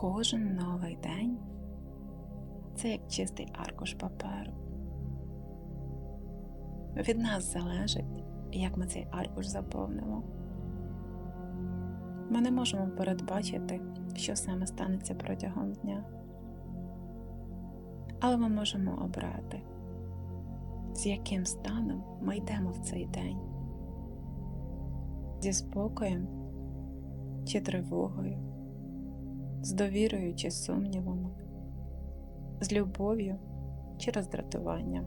Кожен новий день це як чистий аркуш паперу. Від нас залежить, як ми цей аркуш заповнимо. Ми не можемо передбачити, що саме станеться протягом дня. Але ми можемо обрати, з яким станом ми йдемо в цей день, зі спокоєм чи тривогою, з довірою чи сумнівами, з любов'ю чи роздратуванням.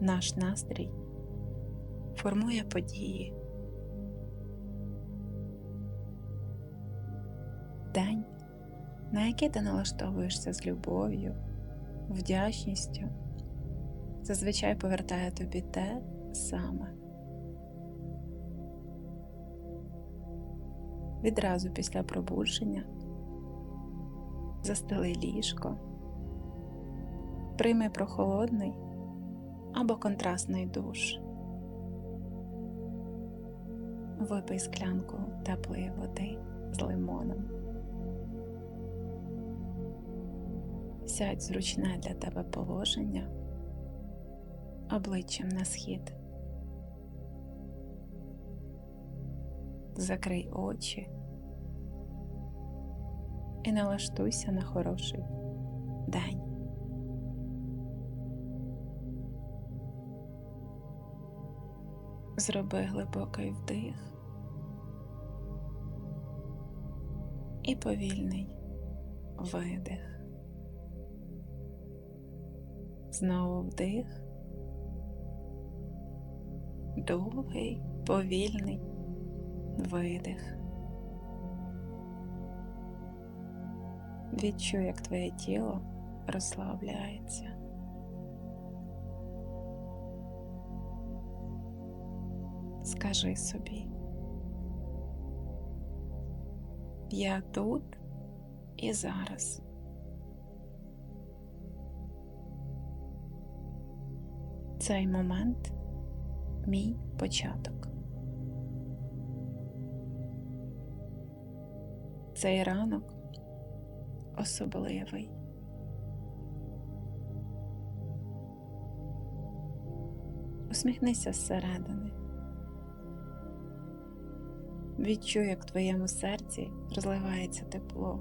Наш настрій формує події. День, на який ти налаштовуєшся з любов'ю, вдячністю, зазвичай повертає тобі те саме. Відразу після пробудження застели ліжко, прийми прохолодний або контрастний душ. Випий склянку теплої води з лимоном. Сядь зручне для тебе положення обличчям на схід. Закрий очі і налаштуйся на хороший день. Зроби глибокий вдих і повільний видих. Знову вдих, довгий, повільний видих. Відчуй, як твоє тіло розслабляється. Скажи собі, я тут і зараз. Цей момент мій початок. Цей ранок особливий. Усміхнися зсередини. Відчуй, як в твоєму серці розливається тепло.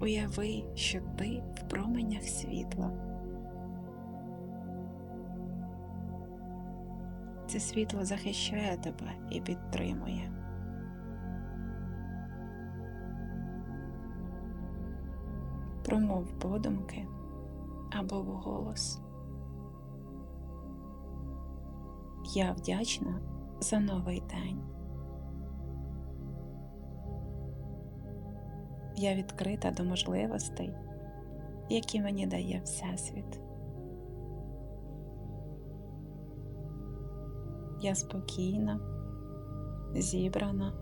Уяви, що ти в променях світла. Це світло захищає тебе і підтримує. Промов подумки або вголос. Я вдячна за новий день. Я відкрита до можливостей, які мені дає Всесвіт. Я спокійна, зібрана,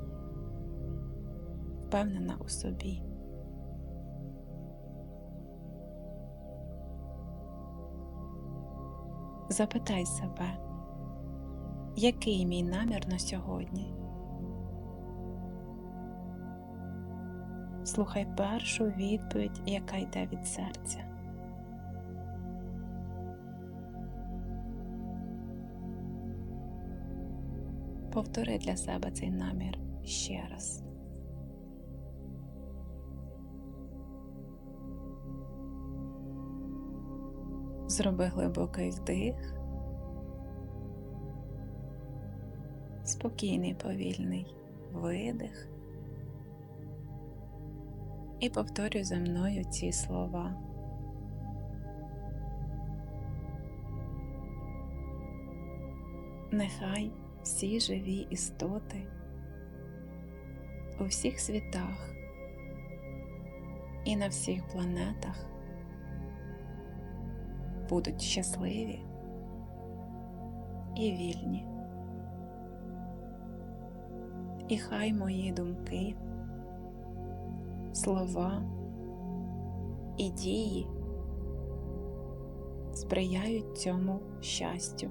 впевнена у собі. Запитай себе, який мій намір на сьогодні? Слухай першу відповідь, яка йде від серця. Повтори для себе цей намір ще раз. Зроби глибокий вдих, спокійний повільний видих і повторюй за мною ці слова. Нехай всі живі істоти у всіх світах і на всіх планетах будуть щасливі і вільні. І хай мої думки, слова і дії сприяють цьому щастю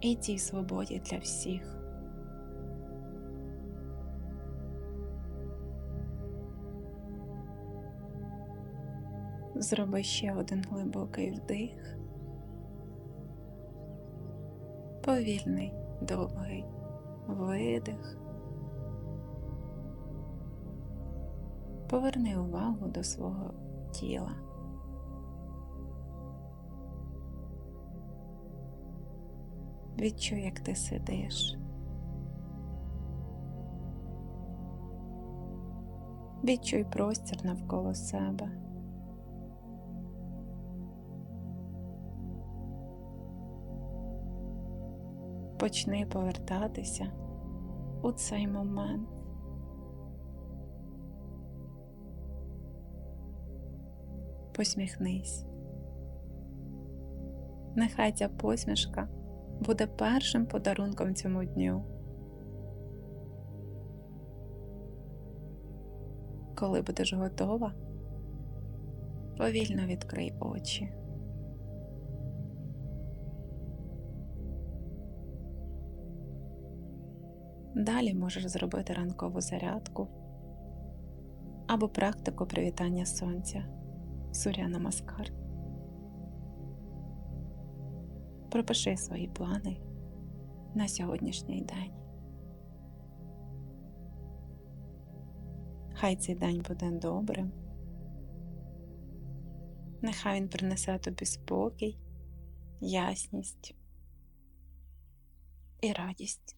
і тій свободі для всіх. Зроби ще один глибокий вдих, повільний довгий видих. Поверни увагу до свого тіла. Відчуй, як ти сидиш. Відчуй простір навколо себе. Почни повертатися у цей момент. Посміхнись. Нехай ця посмішка буде першим подарунком цьому дню. Коли будеш готова, повільно відкрий очі. Далі можеш зробити ранкову зарядку або практику привітання сонця Суря Намаскар. Пропиши свої плани на сьогоднішній день. Хай цей день буде добрим. Нехай він принесе тобі спокій, ясність і радість.